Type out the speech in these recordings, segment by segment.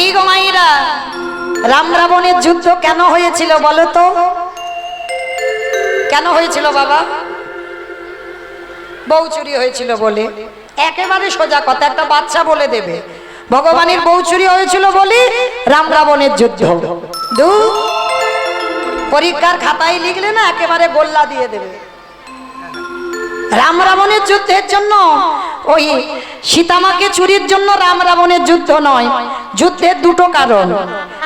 কি গো মাইরা রাম রাবণের যুদ্ধ কেন হয়েছিল বলো তো? কেন হয়েছিল বাবা? বউ চুরি হয়েছিল বলে। একেবারে সোজা কথা, একটা বাচ্চা বলে দেবে। ভগবানের বউ চুরি হয়েছিল বলে রাম রাবণের যুদ্ধ দু পরীক্ষার খাতায় লিখলে না একেবারে গোল্লা দিয়ে দেবে। রাম রাবণের যুদ্ধের জন্য, ওই সীতামাকে চুরির জন্য রাম রাবণের যুদ্ধ নয়, যুদ্ধের দুটো কারণ।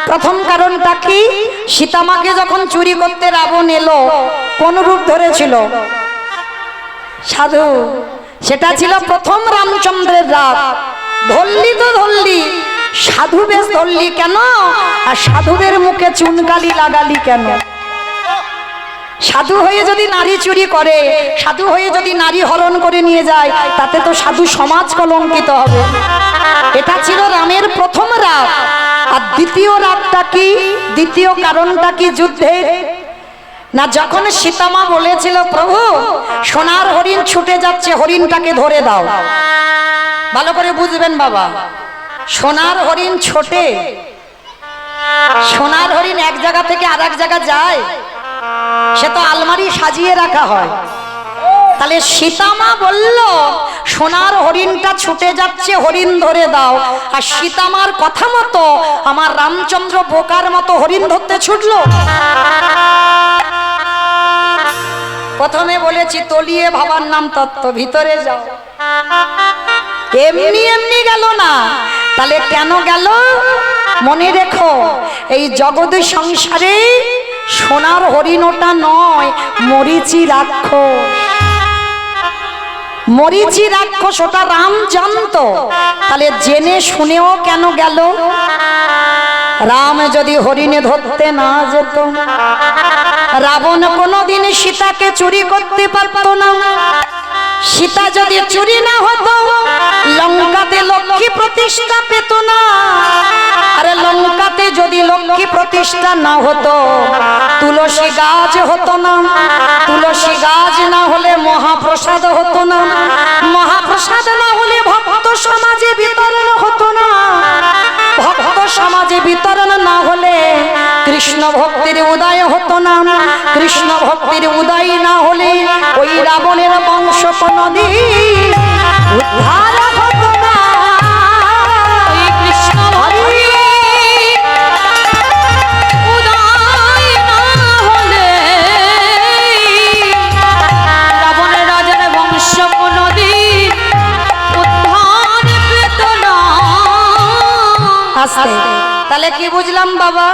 প্রথম কারণটা কি? সীতামাকে যখন চুরি করতে রাবণ এলো, কোন রূপ ধরেছিল? সাধু, সেটা ছিল প্রথম রামচন্দ্রের রাত। ধরলি তো ধরলি, সাধু বেশ ধরলি কেন? আর সাধুদের মুখে চুনকালি লাগালি কেন? সাধু হয়ে যদি নারী চুরি করে, সাধু হয়ে যদি নারী হরণ করে নিয়ে যায়, তাতে তো সাধু সমাজ কলঙ্কিত হবে। এটা ছিল রামের প্রথম রাত আর দ্বিতীয় রাতটা কি? দ্বিতীয় কারণটা কি যুদ্ধের? না, যখন সীতামা বলেছিল, প্রভু, সোনার হরিণ ছুটে যাচ্ছে, হরিণটাকে ধরে দাও। ভালো করে বুঝবেন বাবা। সোনার হরিণ ছোটে। সোনার হরিণ এক জায়গা থেকে আর এক জায়গা যায়। সে তো আলমারি সাজিয়ে রাখা হয়। তাহলে সীতামা বলল, সোনার হরিণটা ছুটে যাচ্ছে, হরিণ ধরে দাও। আর সীতামার কথা মতো আমার রামচন্দ্র বোকার মতো হরিণ ধরতে ছুটলো। প্রথমে বলেছি, তলিয়ে ভাবার নাম তত্ত্ব, ভিতরে যাও। এমনি এমনি গেল না। তাহলে কেন গেল? মনে রেখো, এই জগৎ সংসারে সোনার হরিণটা নয়, মরিচি রাক্ষস। মরিচি রাক্ষস, ওটা রাম জানতো তাহলে জেনে শুনেও কেন গেল? রাম যদি হরিণে ধরতে না যেত, রাবণ কোনোদিন সীতাকে চুরি করতে পারত না। সীতা যদি চুরি না হতো, লঙ্কাতে লক্ষ্মী প্রতিষ্ঠা পেত না। আরে লঙ্কাতে যদি লক্ষ্মী প্রতিষ্ঠা না হতো, তুলসী গাছ হতো না। তুলসী গাছ না হলে মহাপ্রসাদ হতো না। মহাপ্রসাদ না হলে ভক্ত সমাজে বিতরণ হতো না। ভক্ত সমাজে বিতরণ কৃষ্ণ ভক্তির উদয় হতো না। কৃষ্ণ ভক্তির উদয় না হলে ওই রাবণের বংশ কোনদিন উদ্ধার হতো না। কৃষ্ণ ভক্তি উদয় না হলে রাবণের রাজার বংশ কোনদিন উদ্ধার পেত না। আস্তে। তাহলে কি বুঝলাম বাবা?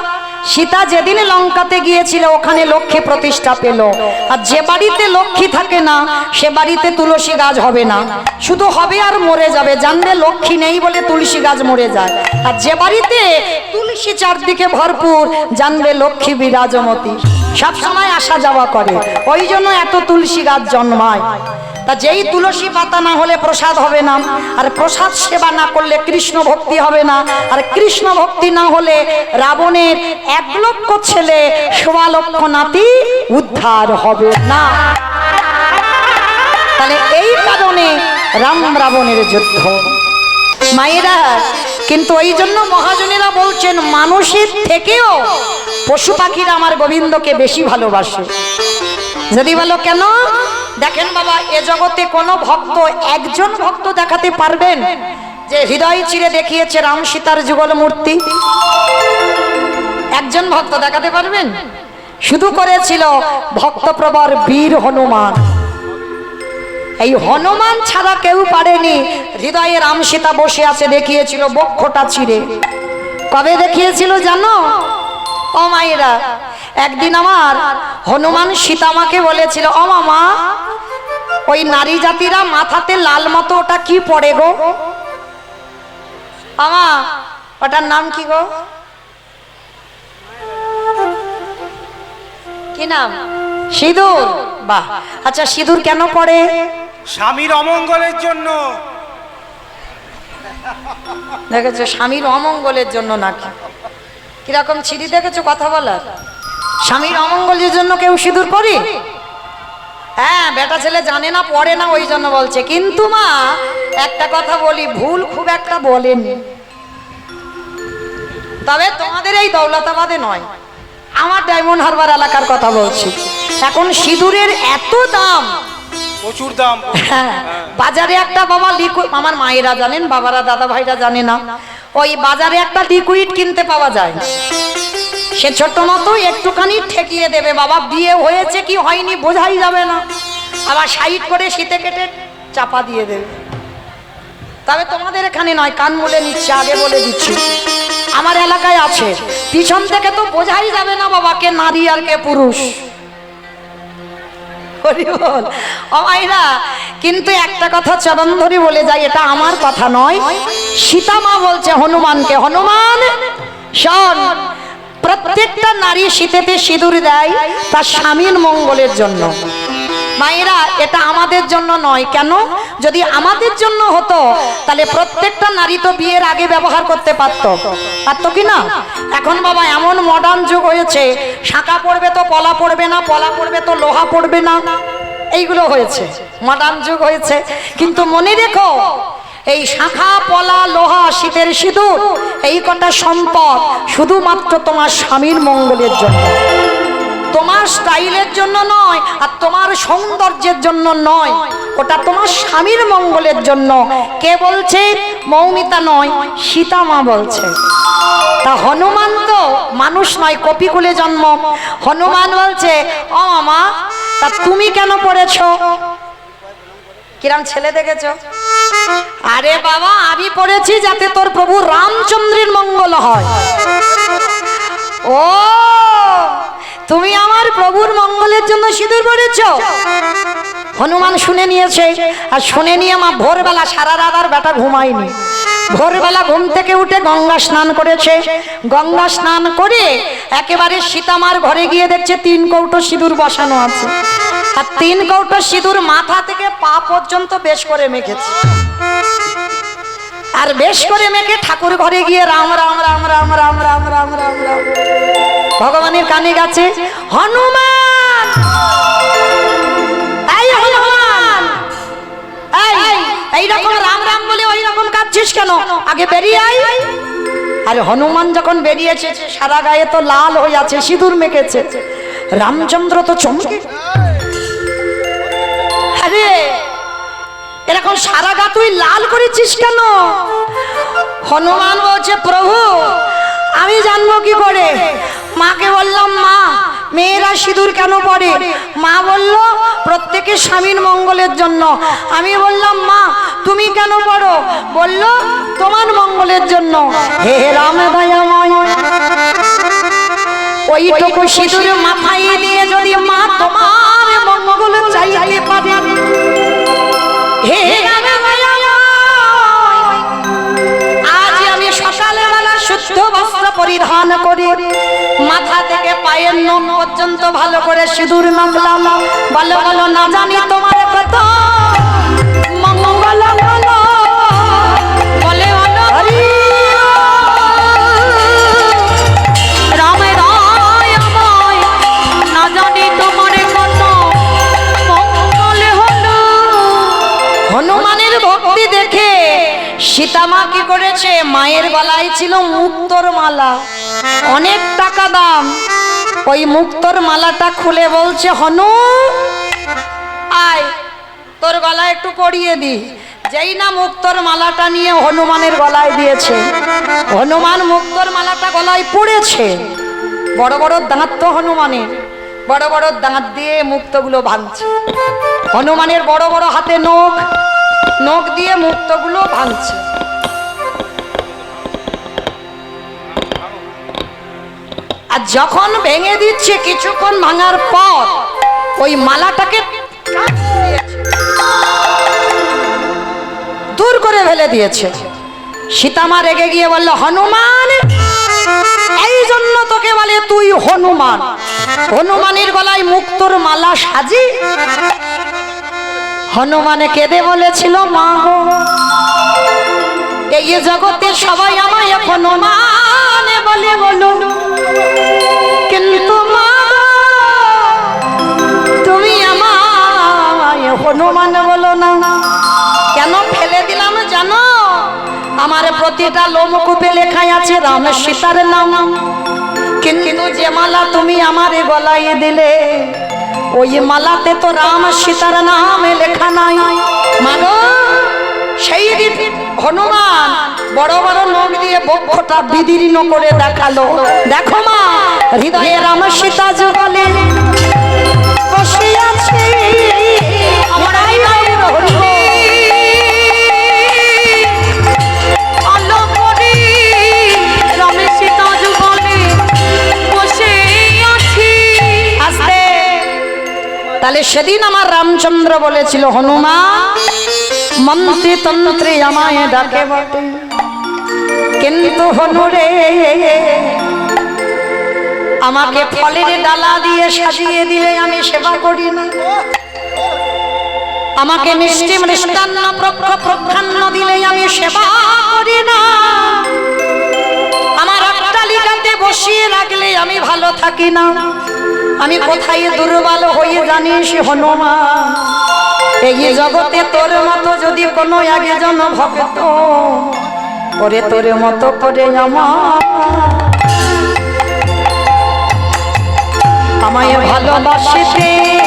সীতা যেদিন লঙ্কাতে গিয়েছিল, ওখানে লক্ষ্মী প্রতিষ্ঠা পেল। আর যে বাড়িতে লক্ষ্মী থাকে না, সে বাড়িতে তুলসী গাছ হবে না। শুধু হবে আর মরে যাবে, জানলে লক্ষ্মী নেই বলে তুলসী গাছ মরে যায়। আর যে বাড়িতে তুলসী চারদিকে ভরপুর জানবে লক্ষ্মী বিরাজমতী। সব সময় আসা যাওয়া করে। ওই জন্য এত তুলসী গাছ জন্মায়। তা যেই তুলসী পাতা না হলে প্রসাদ হবে না। আর প্রসাদ সেবা না করলে কৃষ্ণ ভক্তি হবে না। আর কৃষ্ণ ভক্তি না হলে রাবণের এক লক্ষ ছেলে, সোয়া লক্ষ নাতি উদ্ধার হবে না। তাহলে এই কারণে রাম রাবণের যুদ্ধ। মায়েরা কিন্তু ওই জন্য মহাজনেরা বলছেন, মানুষের থেকেও পশু পাখিরা আমার গোবিন্দকে বেশি ভালোবাসে। যদি বলো কেন? দেখেন বাবা, এ জগতে কোনো ভক্ত, একজন ভক্ত দেখাতে পারবেন যে হৃদয় চিরে দেখিয়েছে রাম সীতার যুগল মূর্তি? একজন ভক্ত দেখাতে পারবেন? শুধু করেছিল ভক্তপ্রবর বীর হনুমান। এই হনুমান ছাড়া কেউ পারেনি। হৃদয়ে রাম সীতা বসে আছে, দেখিয়েছিল বক্ষটা ছিঁড়ে। কবে দেখিয়েছিল জানো? ও মায়েরা, একদিন আমার হনুমান সীতামাকে বলেছিল, ও মামা, ওই নারী জাতিরা মাথাতে লাল মতো, ওটা কি পড়ে গো? আমা ওটার নাম কি গো? কি নাম? সিঁদুর। বাহ। আচ্ছা সিঁদুর কেন পড়ে? স্বামীর অমঙ্গলের জন্য। দেখেছ, স্বামীর অমঙ্গলের জন্য নাকি? কীরকম ছিড়ি দেখেছ কথা বলার? স্বামীর অমঙ্গলের জন্য কেউ সিঁদুর পরি? হ্যাঁ বেটা ছেলে জানে না, পড়ে না, ওই জন্য বলছে। কিন্তু মা, একটা কথা বলি, ভুল খুব একটা বলেনি। তবে তোমাদের এই দৌলতাবাদে নয়, আমার ডায়মন্ড হারবার এলাকার কথা বলছি। এখন সিঁদুরের এত দাম প্রচুর দাম। বাজারে একটা বাবা লিকুইড আমার মায়েরা জানেন, বাবারা দাদা ভাইরা জানে না। ওই বাজারে একটা লিকুইড কিনতে পাওয়া যায়। সে ছোট্ট মতো একটুখানি ঠেকিয়ে দেবে বাবা। বিয়ে হয়েছে কি হয়নি বোঝাই যাবে না। আবার সাইড করে শীতে কেটে চাপা দিয়ে দেবে। তবে তোমাদের এখানে নয়, কান মুলে নিচ্ছে, আগে বলে দিচ্ছি। আমার এলাকায় আছে। পিছন থেকে তো বোঝাই যাবে না বাবা কে নারী আর কে পুরুষ। হরি বল কিন্তু একটা কথা চরণ ধরে বলে যাই এটা আমার কথা নয়। সীতা মা বলছে, হনুমানকে, হনুমান, শোন, প্রত্যেকটা নারী শীতেতে সিঁদুর দেয় তার স্বামীর মঙ্গলের জন্য। মায়েরা, এটা আমাদের জন্য নয়। কেন? যদি আমাদের জন্য হতো, তাহলে প্রত্যেকটা নারী তো বিয়ের আগে ব্যবহার করতে পারত। পারতো কি না? এখন বাবা, এমন মডার্ন যুগ হয়েছে, শাঁখা পড়বে তো পলা পড়বে না, পলা পড়বে তো লোহা পড়বে না। এইগুলো হয়েছে মডার্ন যুগ হয়েছে। কিন্তু মনে রেখো, এই শাখা, পলা, লোহা, শীতের সিঁদুর, এই কটা সম্পদ শুধুমাত্র তোমার স্বামীর মঙ্গলের জন্য। তোমার স্টাইলের জন্য নয় আর তোমার সৌন্দর্যের জন্য নয়। ওটা তোমার স্বামীর মঙ্গলের জন্য। কে বলছে? মৌমিতা নয় সীতা মা বলছে। তা হনুমান তো মানুষ নয় কপিকুলে জন্ম। হনুমান বলছে, ও মামা, তা তুমি কেন পড়েছ? কিরাম ছেলে দেখেছ? আরে বাবা, আমি পড়েছি যাতে তোর প্রভু রামচন্দ্রের মঙ্গল হয়। ও তুমি আমার প্রভুর মঙ্গলের জন্য সিঁদুর পড়েছ হনুমান শুনে নিয়েছে আর শুনে নিয়ে মা ভোরবেলা সারা রাত আর বেটা ঘুমায়নি ভোরবেলা ঘুম থেকে উঠে গঙ্গা স্নান করেছে গঙ্গা স্নান করে একেবারে সীতামার ঘরে গিয়ে দেখছে তিন কৌটো সিঁদুর বসানো আছে আর তিন কৌটো সিঁদুর মাথা থেকে পা পর্যন্ত বেশ করে মেখেছে আর বেশ করে মেখে ঠাকুর ঘরে গিয়ে রাম রাম রাম রাম রাম রাম রাম রাম রাম ভগবানের কানে গেছে হনুমান! এই হনুমান! এই এইরকম রাম রাম বলে ওই রকম কাঁদছিস কেন? আগে বেরিয়ে আয়। আরে হনুমান যখন বেরিয়েছে সারা গায়ে তো লাল হয়ে আছে সিঁদুর মেখেছে। রামচন্দ্র তো চমকে আরে এরকম সারা গা তুই লাল করেছিস কেন? হনুমান বলছে প্রভু আমি জানব কি করে? মাকে বললাম, মা, মেয়েরা সিঁদুর কেন পড়ে? মা বলল প্রত্যেকের স্বামীর মঙ্গলের জন্য। আমি বললাম, মা, তুমি কেন পড়ো? বলল, তোমার মঙ্গলের জন্য। হে রাম দয়াময়। ওইটুকু সিঁদুর মাথায় দিয়ে যদি মা তোমার মঙ্গল চাইতে পারে। হে রাম আজ আমি সকালবেলা শুদ্ধ বস্ত্র পরিধান করে। মাথা থেকে পায়ের নোম পর্যন্ত ভালো করে সিঁদুর মামলাম ভালো ভালো না জানি তোমার কথা। সীতামা কি করেছে? মায়ের গলায় ছিল মুক্তর মালা। অনেক টাকা দাম। ওই মুক্তর মালাটা খুলে বলছে, হনু, আয়, তোর গলায় একটু পরিয়ে দি। যেই না মুক্তর মালাটা নিয়ে হনুমানের গলায় দিয়েছে। হনুমান মুক্তর মালাটা গলায় পড়েছে। বড় বড় দাঁত তো হনুমানের, বড় বড় দাঁত দিয়ে মুক্তগুলো ভাঙছে। হনুমানের বড় বড় হাতে নখ নখ দিয়ে মুক্তগুলো ভাঙছে। আর যখন ভেঙে দিচ্ছে কিছুক্ষণ ভাঙার পর, ওই মালাটাকে দূর করে ফেলে দিয়েছে। সীতামা রেগে গিয়ে বলল, হনুমান, এই জন্য তোকে বলে তুই হনুমান। হনুমানের গলায় মুক্তোর মালা সাজি। হনুমানে কেঁদে বলেছিল, মা এই জগতে সবাই আমায় হনুমান বলে বলো কিন্তু মা, তুমি আমায় হনুমান বলো না। কেন ফেলে দিলাম জানো? আমার প্রতিটা লোমকূপে লেখাই আছে রাম সীতার নাম। কিন্তু যে মালা তুমি আমার গলায় দিলে। ওই মালাতে তো রাম সীতার নাম লেখা নাই। মানো সেই দিন হনুমান বড় বড় নখ দিয়ে বক্ষটা বিদীর্ণ করে দেখাল। দেখো মা, হৃদয়ে রাম সীতা আস্তে। তাহলে সেদিন আমার রামচন্দ্র বলেছিল, হনুমান মন্ত্রী তন্ত্রী আমায় ডাকে বটে। কিন্তু হনুরে আমাকে ফলের ডালা দিয়ে সাজিয়ে দিলে আমি সেবা করি না। আমাকে মিষ্টি মৃষ্টান্ন প্রক্ষ প্রখান্ন দিলে আমি সেবা করি না। আমার অট্টালিকাতে বসিয়ে রাখলে আমি ভালো থাকি না। আমি কোথায় দুর্বল হয়ে জানিস হনুমান? এই জগতে তোর মতো যদি কোনো আগে জন ভক্ত করে তোর মতো করে আমার আমায় ভালোবাসিতে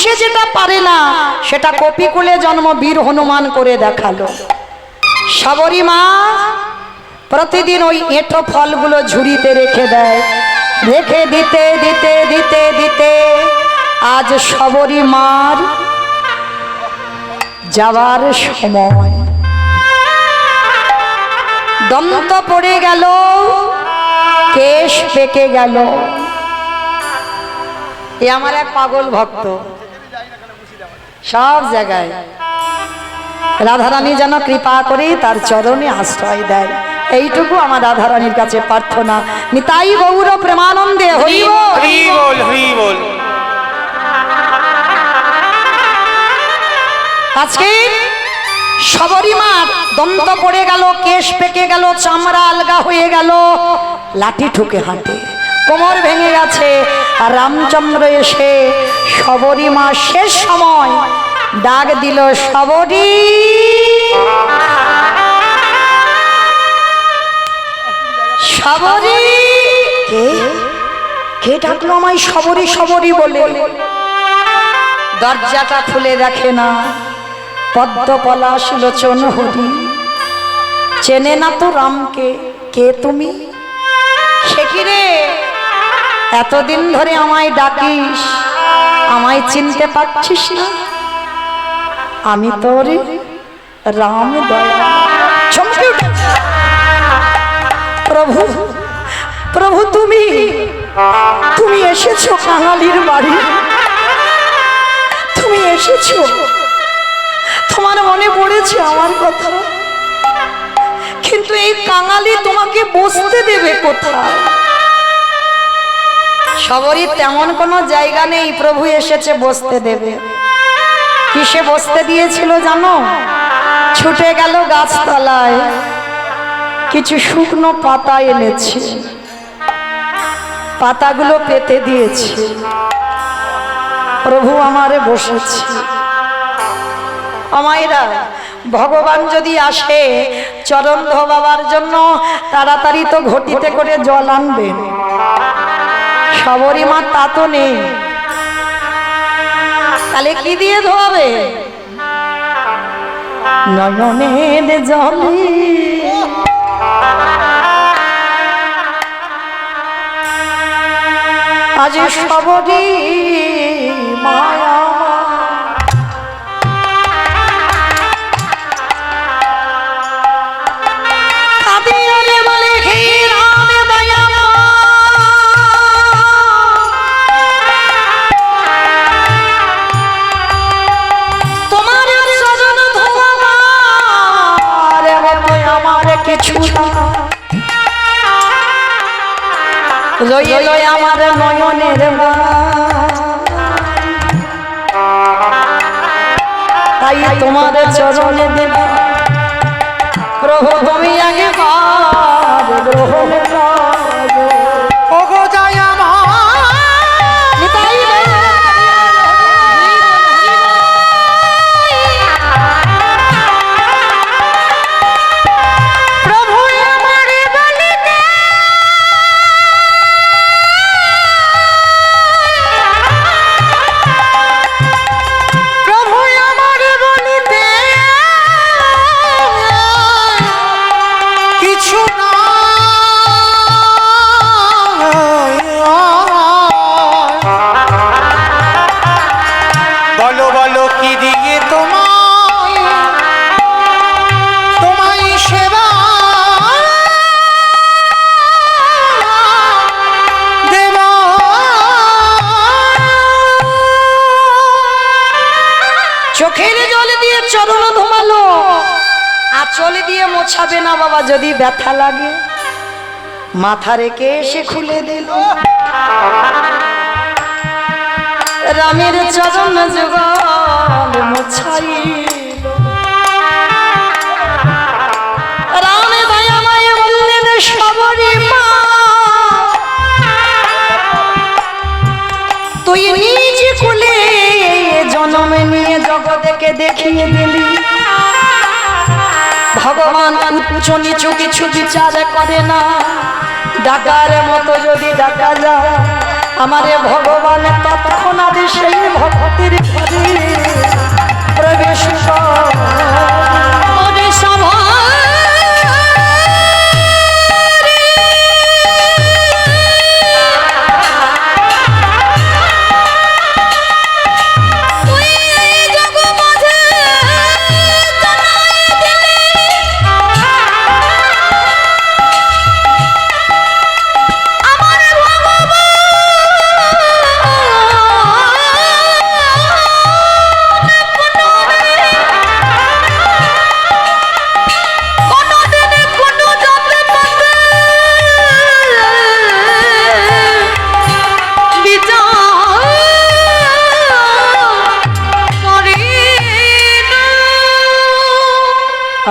মানুষে যেটা পারে না, সেটা কপিকুলে জন্ম বীর হনুমান করে দেখাল। সবরী মা প্রতিদিন ওই এঁটো ফলগুলো ঝুড়িতে রেখে দেয়। রেখে দিতে দিতে দিতে দিতে আজ সবরী মার যাওয়ার সময়। দন্ত পড়ে গেল, কেশ পেকে গেল। এ আমার এক পাগল ভক্ত। সব জায়গায়। রাধারানী যেন কৃপা করে তার চরণে আশ্রয় দেয়। এইটুকু আমার রাধারানীর কাছে প্রার্থনা। নিতাই গৌর প্রেমানন্দে হরি বল। হরি বল আজকে সবরী মার দন্ত পড়ে গেল কেশ পেকে গেল চামড়া আলগা হয়ে গেল। লাঠি ঠুকে হাঁটে। কোমর ভেঙে গেছে, আর রামচন্দ্র এসে সবরী মা শেষ সময় ডাক দিল সবরী সবরী কে? কে ডাকলো আমায় সবরী সবরী বলে? দরজাটা খুলে দেখে না, পদ্ম পলাশ লোচন হরি। চেনে না তো রামকে, কে তুমি? সে কি রে? এতদিন ধরে আমায় ডাকিস, আমায় চিনতে পারছিস না। আমি তোর রাম প্রভু প্রভু তুমি তুমি এসেছ কাঙালির বাড়ি। তুমি এসেছ। তোমার মনে পড়েছে আমার কথা। কিন্তু এই কাঙালি তোমাকে বসতে দেবে কোথায়? সবরই তেমন কোনো জায়গা নেই, প্রভু এসেছে বসতে দেবে। কিসে বসতে দিয়েছিল জানো? ছুটে গেল গাছতলায়, কিছু শুকনো পাতা এনেছে। পাতাগুলো পেতে দিয়েছে। প্রভু আমারে বসেছে। আমায়রা ভগবান যদি আসে চরণ ধোবাবার জন্য তাড়াতাড়ি তো ঘটিতে করে জল আনবেন। সবরই মা তা তো নেই। তাহলে কি দিয়ে ধোয়াবে? নয়নের জলে। আজ সবরই মায়া রইল আমার নয়নের। তাই তোমার চরণে দেব প্রভু তুমি আগে গ্রহণ যদি ব্যথা লাগে, মাথা রেখে এসে খুলে দিল। রামের চরণ যুগল মোছাইল। রামে দয়া মায়ে বললেন সবরি মা, তুই নিজ কুলে জন্ম নিয়ে জগৎকে দেখিয়ে দিলি। ভগবান উচ্চ নিচু কিছু বিচার করে না। ডাকার মতো যদি ডাকা যায়, আমারে ভগবান আদি সেই ভক্তির প্রবেশ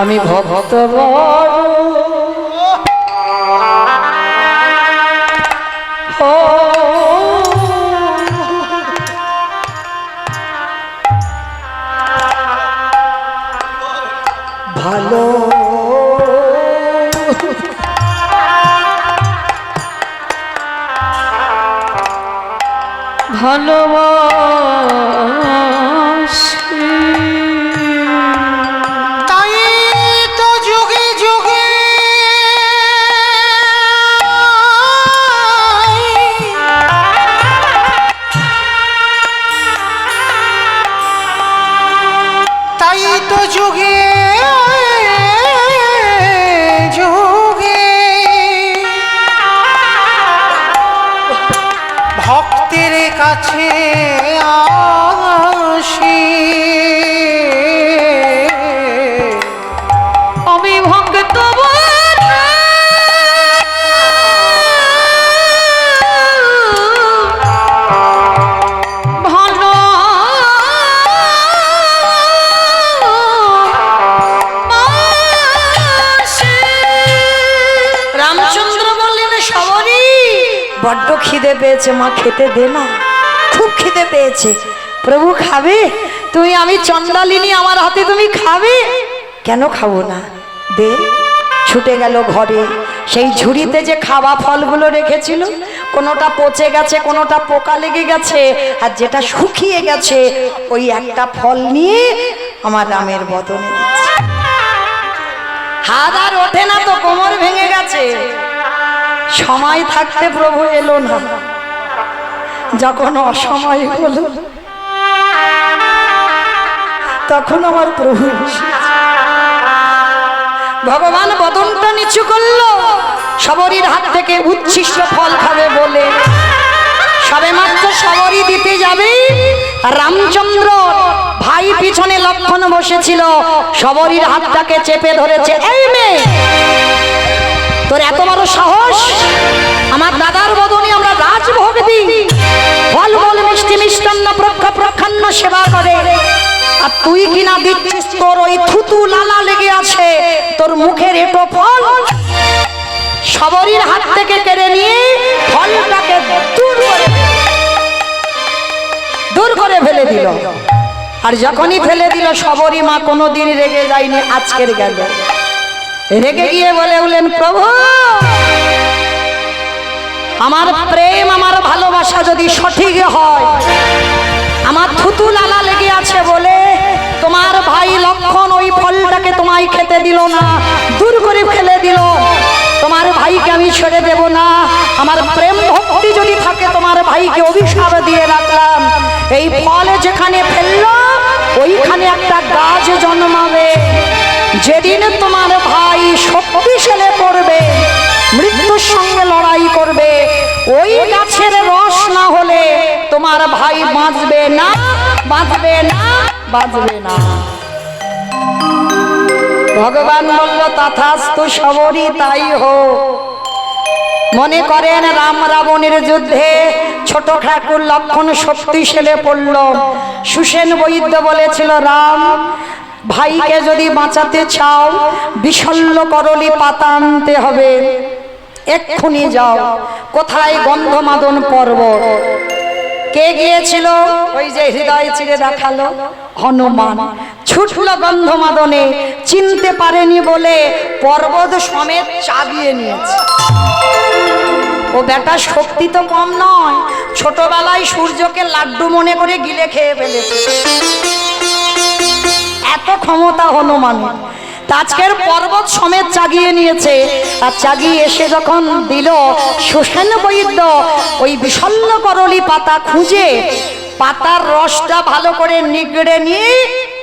আমি ভক্ত রামচন্দ্র বললেন সবরই বড্ড খিদে পেয়েছে, মা খেতে দে না। খুব খিদে পেয়েছে। প্রভু খাবে? তুমি আমি চন্দালিনী আমার হাতে তুমি খাবে? কেন খাব না? দে। ছুটে গেল ঘরে। সেই ঝুড়িতে যে খাওয়া ফলগুলো রেখেছিল, কোনোটা পচে গেছে, কোনোটা পোকা লেগে গেছে, আর যেটা শুকিয়ে গেছে, ওই একটা ফল নিয়ে আমার রামের বদনে হাত আর ওঠে না তো, কোমর ভেঙে গেছে। সময় থাকতে প্রভু এলো না। যখন অসময় হলো, তখন আমার প্রভু। ভগবান বদনটা নিচু করল সবরীর হাত থেকে উচ্ছিষ্ট ফল খাবে বলে। সবে মাত্র সবরই দিতে যাবে রামচন্দ্র। ভাই পিছনে লক্ষণ বসেছিল। সবরীর হাতটাকে চেপে ধরেছে এই মেয়ে! তোর এত বড় সাহস? আমার দাদার বদনে আমরা রাজভোগ দিই। ফল ফল মিষ্টি মিষ্টান্ন প্রক্ষ প্রক্ষান্ন সেবা করে। আর তুই কিনা দিচ্ছিস তোর ওই থুতু লালা লেগে আছে তোর মুখের এটো ফল? সবরীর হাত থেকে কেড়ে নিয়ে ফলটাকে দূর করে দূর করে ফেলে দিল। আর যখনই ফেলে দিল সবরী মা কোনোদিন রেগে যায়নি, আজকের গেল। রেগে গিয়ে বলে উঠলেন, প্রভু, আমার প্রেম, আমার ভালোবাসা যদি সঠিক হয়, আমার থুতু লালা লেগে আছে বলে তোমার ভাই লক্ষণ ওই ফলটাকে তোমায় খেতে দিল না, দূর করে ফেলে দিল। তোমার ভাইকে আমি ছেড়ে দেব না, আমার প্রেম ভক্তি যদি থাকে, তোমার ভাইকে অভিশাপ দিয়ে রাখলাম। এই ফল যেখানে ফেলল ওইখানে একটা গাছ জন্মাবে। যেদিন তোমার ভাই শক্তিশালে পড়বে মৃত্যুর সঙ্গে লড়াই করবে, ওই গাছের রস না হলে তোমার ভাই বাঁচবে না বাঁচবে না বাঁচবে না। ভগবান বলল, তথাস্তু সবরই তাই হো মনে করেন রাম রাবণের যুদ্ধে ছোট ঠাকুর লক্ষণ শক্তিশালে পড়ল। সুসেন বৈদ্য বলেছিল, রাম, ভাইকে যদি বাঁচাতে চাও বিশল্য করলি পাতা আনতে হবে। এক্ষুনি যাও, কোথায় গন্ধমাদন পর্বত কে গিয়েছিল? ওই যে হৃদয় চিরে দেখাল হনুমান। ছুটল গন্ধমাদনে, চিনতে পারেনি বলে পর্বত সমেত চাগিয়ে নিয়েছে। ও বেটা শক্তি তো কম নয়। ছোটবেলায় সূর্যকে লাড্ডু মনে করে গিলে খেয়ে ফেলেছে। এত ক্ষমতা হনুমানের। তা আজকের পর্বত সমেত চাগিয়ে নিয়েছে। আর চাগিয়ে এসে যখন দিল সুসেন বৈদ্য, ওই বিষণ্ণ করলি পাতা খুঁজে, পাতার রসটা ভালো করে নিগড়ে নিয়ে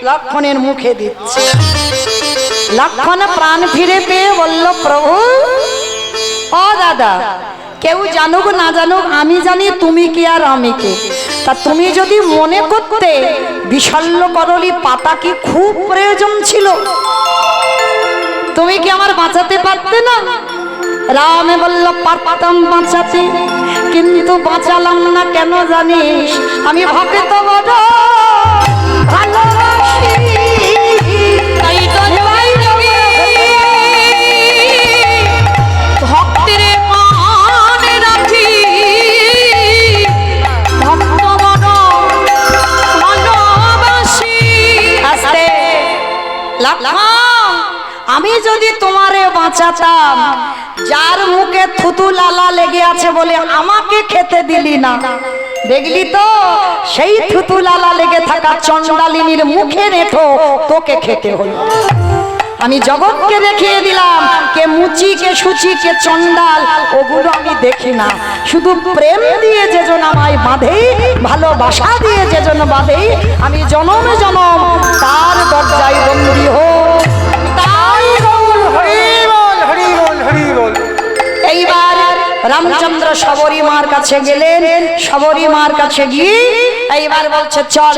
লক্ষণের মুখে দিচ্ছে। লক্ষণ প্রাণ ফিরে পেয়ে বলল, প্রভু ও দাদা, কেউ জানুক, না জানুক, আমি জানি তুমি কি আর আমি কে। তা তুমি যদি মনে করতে বিশল্য করলি, পাতা কি খুব প্রয়োজন ছিল? তুমি কি আমার বাঁচাতে পারতে না? রামে বলল, পারতাম বাঁচাতে, কিন্তু বাঁচালাম না কেন জানিস? আমি ভক্ত বড়। ভালোবাসি আমি যদি তোমারে বাঁচাতাম, যার মুখে থুতু লালা লেগে আছে বলে আমাকে খেতে দিলি না। দেখলি তো, সেই থুতু লালা লেগে থাকা চন্ডালিনীর মুখে রেখো, তোকে খেতে হলো। আমি জগৎকে দেখিয়ে দিলাম কে মুচি কে সুচি কে চন্ডাল ওগুলো আমি দেখি না। শুধু প্রেম দিয়ে যেজন আমায় বাঁধে ভালোবাসা দিয়ে যেজন বাঁধে আমি জনম জনম তার দরজায় বন্দি হো তাই গৌর হরি হরি বল হরি বল হরি বল। এইবার রামচন্দ্র সবরী মার কাছে গেলেন। সবরী মার কাছে গিয়ে এইবার বলছে, চল,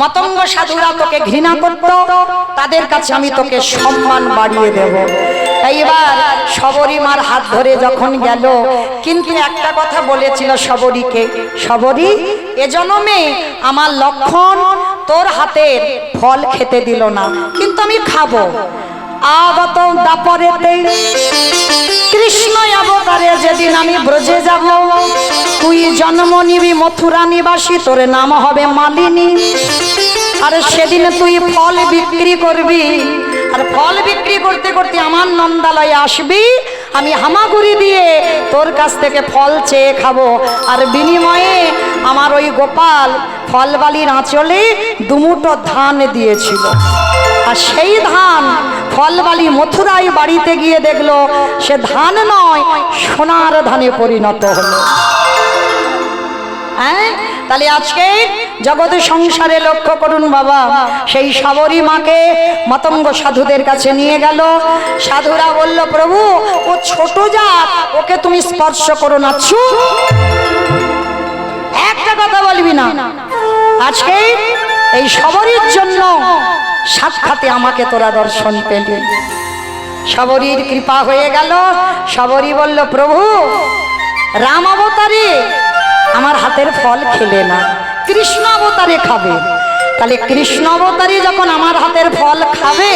মতঙ্গ সাধুরা তোকে ঘৃণা করত, তাদের কাছে আমি তোকে সম্মান বাড়িয়ে দেব। এইবার সবরী মার হাত ধরে যখন গেল, কিন্তু একটা কথা বলেছিল সবরীকে সবরী এ জন্মে আমার লক্ষণ তোর হাতের ফল খেতে দিল না, কিন্তু আমি খাব। আগত দাপরেতে কৃষ্ণ অবতারে যেদিন আমি ব্রজে যাব, তুই জন্ম নিবি মথুরা নিবাসী, তোর নাম হবে মালিনী। আর সেদিন তুই ফল বিক্রি করবি। আর ফল বিক্রি করতে করতে আমার নন্দালয়ে আসবি। আমি হামাগুড়ি দিয়ে তোর কাছ থেকে ফল চেয়ে খাব। আর বিনিময়ে আমার ওই গোপাল ফলবালির আঁচলে দুমুটো ধান দিয়েছিল। আর সেই ধান ফলবালি মথুরাই বাড়িতে গিয়ে দেখল, সে ধান নয়, সোনার ধানে পরিণত হলো। হ্যাঁ? তাহলে আজকে জগতে সংসারে লক্ষ্য করুন বাবা, সেই সাবরী মাকে মতঙ্গ সাধুদের কাছে নিয়ে গেল। সাধুরা বলল, প্রভু, ও ছোট জাত, ওকে তুমি স্পর্শ করো না, ছু। একটা কথা বলবি না। আজকে এই সবরীর জন্য সাক্ষাতে আমাকে তোরা দর্শন পেলি। সবরীর কৃপা হয়ে গেল। সবরী বলল, প্রভু, রাম অবতারে আমার হাতের ফল খেলে না। কৃষ্ণ অবতারে খাবে। তাহলে কৃষ্ণ অবতারে যখন আমার হাতের ফল খাবে,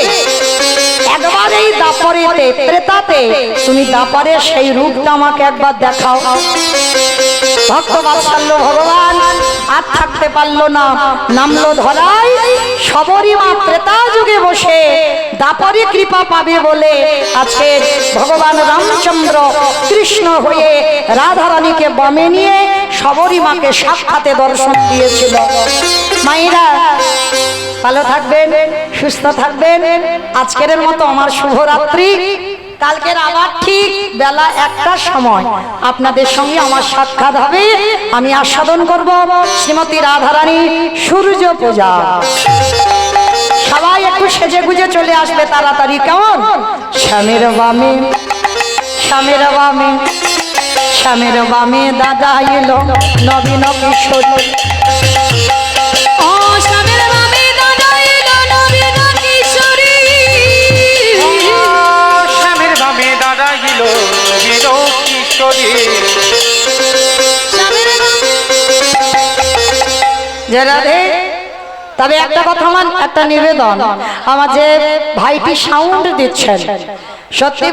একবার এই দাপরেতে ত্রেতাতে তুমি দাপরে সেই রূপটা আমাকে একবার দেখাও। ভক্ত বাৎসল্য ভগবান, আর থাকতে পারল না। নামলো ধরাই সবরই মা ত্রেতা যুগে বসে, দাপরে কৃপা পাবে বলে আজকে ভগবান রামচন্দ্র কৃষ্ণ হয়ে রাধারানীকে বমে নিয়ে সবরী মাকে সাক্ষাতে দর্শন দিয়েছিল। মায়েরা, ভালো থাকবেন, সুস্থ থাকবেন। আজকের মতো আমার শুভরাত্রি। কালকের আবার ঠিক বেলা একটার সময়। আপনাদের সঙ্গে আমার সাক্ষাৎ হবে। আমি আস্বাদন করব শ্রীমতী রাধারানী সূর্য পূজা। সবাই একটু সেজে গুজে চলে আসবে তাড়াতাড়ি। কেমন? স্বামীর বামে স্বামীর বামে স্বামীর বামে দাদা এলো, নবীন কিশোরী। তবে একটা কথা আমার একটা নিবেদন। আমার যে ভাইটি সাউন্ড দিচ্ছেন সত্যি